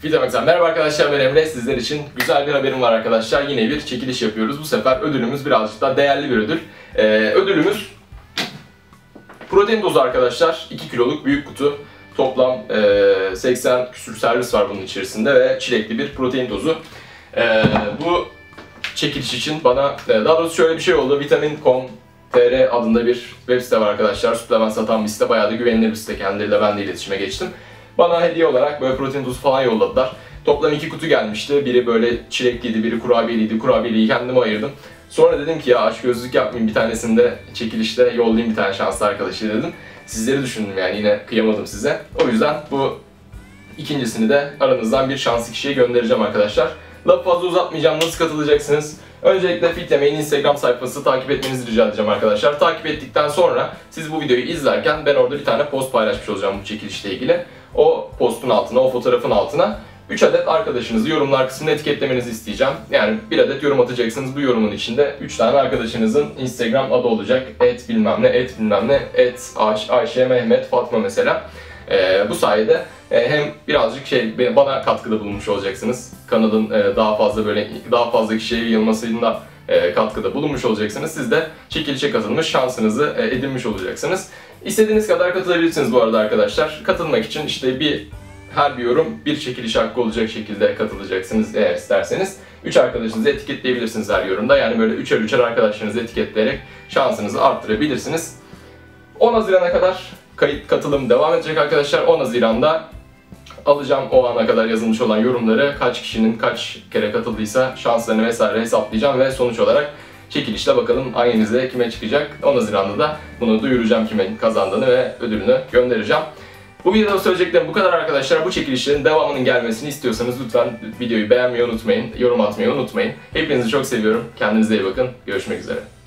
Fitamax'tan merhaba arkadaşlar ben Emre. Sizler için güzel bir haberim var arkadaşlar. Yine bir çekiliş yapıyoruz. Bu sefer ödülümüz birazcık daha değerli bir ödül. Ee, ödülümüz protein dozu arkadaşlar. 2 kiloluk büyük kutu. Toplam e, 80 küsür servis var bunun içerisinde ve çilekli bir protein dozu. Ee, bu çekiliş için bana, e, daha doğrusu şöyle bir şey oldu. Vitamin.com TR adında bir web site var arkadaşlar. Suplement satan bir site. Bayağı da güvenilir bir site. Kendileriyle ben de iletişime geçtim. Bana hediye olarak böyle protein tozu falan yolladılar. Toplam iki kutu gelmişti. Biri böyle çilekliydi, biri kurabiyeliydi. Kurabiyeliyi kendime ayırdım. Sonra dedim ki ya aşk gözlük yapmayayım bir tanesinde çekilişte yollayayım bir tane şanslı arkadaşı dedim. Sizleri düşündüm yani yine kıyamadım size. O yüzden bu ikincisini de aranızdan bir şanslı kişiye göndereceğim arkadaşlar. Lafı fazla uzatmayacağım. Nasıl katılacaksınız? Öncelikle Fit Yemeğin Instagram sayfası takip etmenizi rica edeceğim arkadaşlar. Takip ettikten sonra siz bu videoyu izlerken ben orada bir tane post paylaşmış olacağım bu çekilişle ilgili. O postun altına, o fotoğrafın altına 3 adet arkadaşınızı yorumlar kısmında etiketlemenizi isteyeceğim. Yani bir adet yorum atacaksınız. Bu yorumun içinde 3 tane arkadaşınızın Instagram adı olacak. Et bilmem ne, et bilmem ne, et Ayşe, Ayşe Mehmet, Fatma mesela. Ee, bu sayede e, hem birazcık şey bana katkıda bulunmuş olacaksınız. Kanalın e, daha fazla böyle daha fazla kişiye yayılmasında e, katkıda bulunmuş olacaksınız. Siz de çekilişe katılmış şansınızı e, edinmiş olacaksınız. İstediğiniz kadar katılabilirsiniz bu arada arkadaşlar. Katılmak için işte bir her bir yorum bir çekiliş hakkı olacak şekilde katılacaksınız eğer isterseniz. 3 arkadaşınızı etiketleyebilirsiniz her yorumda. Yani böyle üçer üçer arkadaşlarınızı etiketleyerek şansınızı arttırabilirsiniz. 10 Haziran'a kadar kayıt katılım devam edecek arkadaşlar. 10 Haziran'da alacağım o ana kadar yazılmış olan yorumları kaç kişinin kaç kere katıldıysa şanslarını vesaire hesaplayacağım ve sonuç olarak çekilişle bakalım hanginizde kime çıkacak. 10 Haziran'da da bunu duyuracağım kimin kazandığını ve ödülünü göndereceğim. Bu videoda söyleyeceklerim bu kadar arkadaşlar. Bu çekilişlerin devamının gelmesini istiyorsanız lütfen videoyu beğenmeyi unutmayın, yorum atmayı unutmayın. Hepinizi çok seviyorum. Kendinize iyi bakın. Görüşmek üzere.